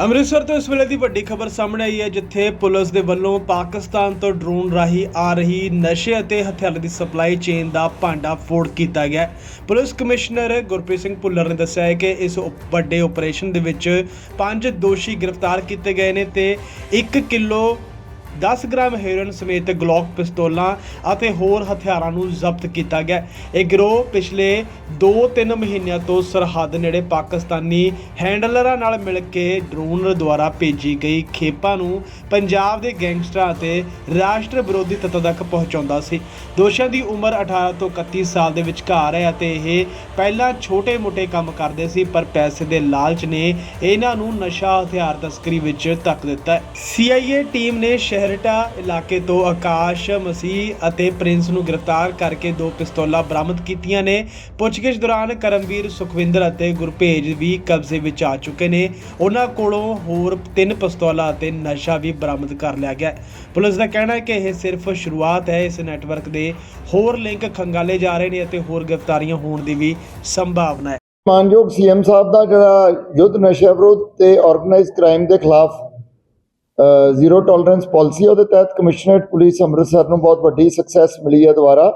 ਅੰਮ੍ਰਿਤਸਰ ਤੋਂ ਇਸ ਵੇਲੇ ਦੀ ਵੱਡੀ ਖਬਰ ਸਾਹਮਣੇ ਆਈ ਹੈ, ਜਿੱਥੇ ਪੁਲਿਸ ਦੇ ਵੱਲੋਂ ਪਾਕਿਸਤਾਨ ਤੋਂ ਡਰੋਨ ਰਾਹੀਂ ਆ ਰਹੀ ਨਸ਼ੇ ਅਤੇ ਹਥਿਆਰਾਂ ਦੀ ਸਪਲਾਈ ਚੇਨ ਦਾ ਭਾਂਡਾ ਫੋੜ ਕੀਤਾ ਗਿਆ ਪੁਲਿਸ ਕਮਿਸ਼ਨਰ ਗੁਰਪ੍ਰੀਤ ਸਿੰਘ ਭੁੱਲਰ ਨੇ ਦੱਸਿਆ ਹੈ ਕਿ ਇਸ ਵੱਡੇ ਆਪਰੇਸ਼ਨ ਦੇ ਵਿੱਚ ਪੰਜ ਦੋਸ਼ੀ ਗ੍ਰਿਫਤਾਰ ਕੀਤੇ ਗਏ ਨੇ ਤੇ 1 ਕਿਲੋ 10 ਗ੍ਰਾਮ ਹੈਰੋਇਨ ਸਮੇਤ ਗਲੌਕ ਪਿਸਤੌਲਾਂ ਅਤੇ ਹੋਰ ਹਥਿਆਰਾਂ ਨੂੰ ਜ਼ਬਤ ਕੀਤਾ ਗਿਆ। ਇਹ ਗਿਰੋਹ ਪਿਛਲੇ 2-3 ਮਹੀਨਿਆਂ ਤੋਂ ਸਰਹੱਦ ਨੇੜੇ ਪਾਕਿਸਤਾਨੀ ਹੈਂਡਲਰਾਂ ਨਾਲ ਮਿਲ ਕੇ ਡਰੋਨ ਦੁਆਰਾ ਭੇਜੀ ਗਈ ਖੇਪਾਂ ਨੂੰ ਪੰਜਾਬ ਦੇ ਗੈਂਗਸਟਰਾਂ ਅਤੇ ਰਾਸ਼ਟਰ ਵਿਰੋਧੀ ਤੱਤਾਂ ਤੱਕ ਪਹੁੰਚਾਉਂਦਾ ਸੀ। ਦੋਸ਼ੀਆਂ ਦੀ ਉਮਰ 18 ਤੋਂ 31 ਸਾਲ ਦੇ ਵਿਚਕਾਰ ਹੈ ਅਤੇ ਇਹ ਪਹਿਲਾਂ ਛੋਟੇ-ਮੋਟੇ ਕੰਮ ਕਰਦੇ ਸੀ, ਪਰ ਪੈਸੇ ਦੇ ਲਾਲਚ ਨੇ ਇਹਨਾਂ ਨੂੰ ਨਸ਼ਾ ਹਥਿਆਰ ਤਸਕਰੀ ਵਿੱਚ ਧੱਕ ਦਿੱਤਾ ਹੈ। ਸੀਆਈਏ ਟੀਮ ਨੇ ਸ਼ਹਿਰਟਾ ਇਲਾਕੇ ਤੋਂ ਆਕਾਸ਼, ਮਸੀਹ ਅਤੇ ਪ੍ਰਿੰਸ ਨੂੰ ਗ੍ਰਿਫਤਾਰ ਕਰਕੇ ਦੋ ਪਿਸਤੌਲਾਂ ਬਰਾਮਦ ਕੀਤੀਆਂ ਨੇ। ਪੁੱਛਗਿੱਛ ਦੌਰਾਨ ਕਰਮਵੀਰ ਸੁਖਵਿੰਦਰ ਅਤੇ ਗੁਰਭੇਜ ਵੀ ਕਬਜ਼ੇ ਵਿੱਚ ਆ ਚੁੱਕੇ ਨੇ। ਉਹਨਾਂ ਕੋਲੋਂ ਹੋਰ ਤਿੰਨ ਪਿਸਤੌਲਾਂ ਅਤੇ ਨਸ਼ਾ ਵੀ ਬਰਾਮਦ ਕਰ ਲਿਆ ਗਿਆ। ਪੁਲਿਸ ਦਾ ਕਹਿਣਾ ਹੈ ਕਿ ਇਹ ਸਿਰਫ ਸ਼ੁਰੂਆਤ ਹੈ। ਇਸ ਨੈਟਵਰਕ ਦੇ ਹੋਰ ਲਿੰਕ ਖੰਗਾਲੇ ਜਾ ਰਹੇ ਨੇ ਅਤੇ ਹੋਰ ਗ੍ਰਿਫਤਾਰੀਆਂ ਹੋਣ ਦੀ ਵੀ ਸੰਭਾਵਨਾ ਹੈ। ਮਾਨਯੋਗ ਸੀਐਮ ਸਾਹਿਬ ਦਾ ਜਿਹੜਾ ਯੁੱਧ ਨਸ਼ਾ ਵਿਰੋਧ ਤੇ ਆਰਗੇਨਾਈਜ਼ਡ ਕ੍ਰਾਈਮ ਦੇ ਖਿਲਾਫ ਜ਼ੀਰੋ ਟੋਲਰੈਂਸ ਪਾਲਿਸੀ ਉਹਦੇ ਤਹਿਤ ਕਮਿਸ਼ਨਰੇਟ ਪੁਲਿਸ ਅੰਮ੍ਰਿਤਸਰ ਨੂੰ ਬਹੁਤ ਵੱਡੀ ਸਕਸੈਸ ਮਿਲੀ ਹੈ ਦੁਬਾਰਾ।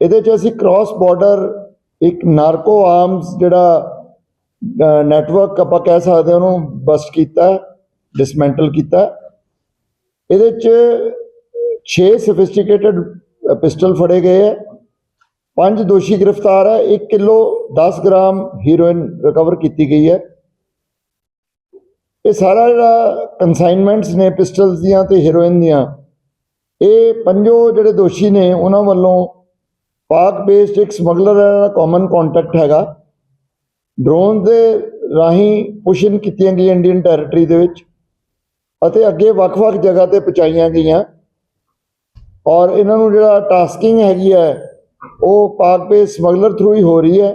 ਇਹਦੇ 'ਚ ਅਸੀਂ ਕ੍ਰਾਸ ਬਾਰਡਰ ਇੱਕ ਨਾਰਕੋ ਆਰਮਸ ਜਿਹੜਾ ਨੈਟਵਰਕ ਆਪਾਂ ਕਹਿ ਸਕਦੇ ਹਾਂ, ਉਹਨੂੰ ਬਸਟ ਕੀਤਾ ਡਿਸਮੈਂਟਲ ਕੀਤਾ ਇਹਦੇ 'ਚ 6 ਸੋਫਿਸਟੀਕੇਟਡ ਪਿਸਟਲ ਫੜੇ ਗਏ ਹੈ, ਪੰਜ ਦੋਸ਼ੀ ਗ੍ਰਿਫਤਾਰ ਹੈ 1 ਕਿਲੋ 10 ਗ੍ਰਾਮ ਹੀਰੋਇਨ ਰਿਕਵਰ ਕੀਤੀ ਗਈ ਹੈ। ਇਹ ਸਾਰਾ ਜਿਹੜਾ ਕਨਸਾਈਨਮੈਂਟਸ ਨੇ ਪਿਸਟਲਸ ਦੀਆਂ ਤੇ ਹੀਰੋਇਨ ਦੀਆਂ, ਇਹ ਪੰਜੋ ਜਿਹੜੇ ਦੋਸ਼ੀ ਨੇ ਉਹਨਾਂ ਵੱਲੋਂ ਪਾਕ ਬੇਸਡ ਇੱਕ ਸਮਗਲਰ ਦਾ ਕਾਮਨ ਕੰਟੈਕਟ ਹੈਗਾ। ਡਰੋਨ ਦੇ ਰਾਹੀਂ ਪੁਸ਼ਨ ਕੀਤੀਆਂ ਗਈਆਂ ਇੰਡੀਅਨ ਟੈਰੀਟਰੀ ਦੇ ਵਿੱਚ ਅਤੇ ਅੱਗੇ ਵੱਖ-ਵੱਖ ਜਗ੍ਹਾ ਤੇ ਪਹੁੰਚਾਈਆਂ ਗਈਆਂ। ਔਰ ਇਹਨਾਂ ਨੂੰ ਜਿਹੜਾ ਟਾਸਕਿੰਗ ਹੈਗੀ ਹੈ, ਉਹ ਪਾਕ ਬੇਸ ਸਮਗਲਰ ਥਰੂ ਹੀ ਹੋ ਰਹੀ ਹੈ।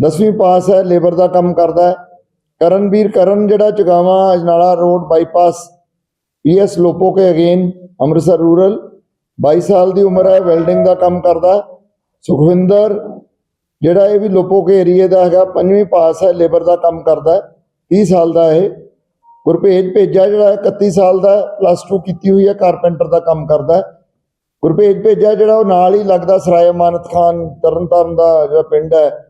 10ਵੀਂ ਪਾਸ ਹੈ, ਲੇਬਰ ਦਾ ਕੰਮ ਕਰਦਾ ਹੈ। ਕਰਨਵੀਰ ਕਰਨ ਜਿਹੜਾ Chogawan Ajnala road bypass PS Lopoke again, Amritsar rural 22 ਸਾਲ ਦੀ ਉਮਰ ਹੈ, ਵੈਲਡਿੰਗ ਦਾ ਕੰਮ ਕਰਦਾ ਸੁਖਵਿੰਦਰ ਜਿਹੜਾ ਇਹ ਵੀ ਲੋਪੋਕੇ ਏਰੀਏ ਦਾ ਹੈਗਾ, ਪੰਜਵੀਂ ਪਾਸ ਹੈ, ਲੇਬਰ ਦਾ ਕੰਮ ਕਰਦਾ ਹੈ। 30 ਸਾਲ ਦਾ ਇਹ। ਗੁਰਭੇਜ ਭੇਜਾ ਜਿਹੜਾ 31 ਸਾਲ ਦਾ ਪਲੱਸ 2 ਕੀਤੀ ਹੋਈ ਹੈ, ਕਾਰਪੈਂਟਰ ਦਾ ਕੰਮ ਕਰਦਾ ਹੈ। ਗੁਰਭੇਜ ਭੇਜਾ ਜਿਹੜਾ ਉਹ ਨਾਲ ਹੀ ਲੱਗਦਾ, ਸਰਾਏ ਅਮਾਨਤ ਖਾਨ, ਤਰਨਤਾਰਨ ਦਾ ਜਿਹੜਾ ਪਿੰਡ ਹੈ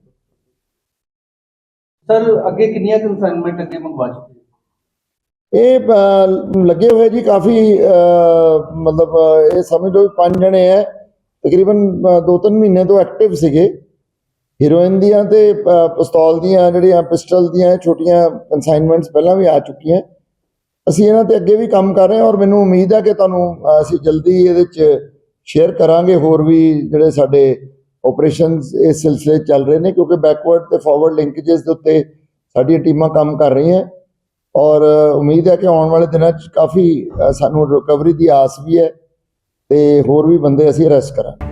ਸਰ ਅੱਗੇ ਕਿੰਨੀਆਂ ਕਨਸਾਈਨਮੈਂਟ ਅੱਗੇ ਮੰਗਵਾ ਚੁੱਕੇ ਇਹ ਅ, ਲੱਗੇ ਹੋਏ ਜੀ ਕਾਫੀ ਅ, ਮਤਲਬ ਅ, ਇਹ ਸਮਝ ਲਓ ਵੀ ਪੰਜ ਜਣੇ ਹੈ ਤਕਰੀਬਨ 2-3 ਮਹੀਨੇ ਤੋਂ ਐਕਟਿਵ ਸੀਗੇ। ਹੀਰੋਇਨ ਦੀਆਂ ਤੇ ਅ, ਪਿਸਤੌਲ ਦੀਆਂ ਜਿਹੜੀਆਂ ਪਿਸਟਲ ਦੀਆਂ ਛੋਟੀਆਂ ਕਨਸਾਈਨਮੈਂਟਸ ਪਹਿਲਾਂ ਵੀ ਆ ਚੁੱਕੀਆਂ। ਅਸੀਂ ਇਹਨਾਂ ਤੇ ਅੱਗੇ ਵੀ ਕੰਮ ਕਰ ਰਹੇ ਹਾਂ ਔਰ ਮੈਨੂੰ ਉਮੀਦ ਹੈ ਕਿ ਤੁਹਾਨੂੰ ਅ, ਅਸੀਂ ਜਲਦੀ ਇਹਦੇ ਚ ਸ਼ੇਅਰ ਕਰਾਂਗੇ ਹੋਰ ਵੀ ਜਿਹੜੇ ਸਾਡੇ ਆਪਰੇਸ਼ਨਸ ਇਸ ਸਿਲਸਿਲੇ ਚੱਲ ਰਹੇ ਨੇ ਕਿਉਂਕਿ ਬੈਕਵਰਡ ਤੇ ਫਾਰਵਰਡ ਲਿੰਕੇजेस ਦੇ ਉੱਤੇ ਸਾਡੀਆਂ ਟੀਮਾਂ ਕੰਮ ਕਰ ਰਹੀਆਂ। ਔਰ ਉਮੀਦ ਹੈ ਕਿ ਆਉਣ ਵਾਲੇ ਦਿਨਾਂ 'ਚ ਕਾਫੀ ਸਾਨੂੰ ਰਿਕਵਰੀ ਦੀ ਆਸ ਵੀ ਹੈ ਤੇ ਹੋਰ ਵੀ ਬੰਦੇ ਅਸੀਂ ਅਰੈਸਟ ਕਰਾਂਗੇ।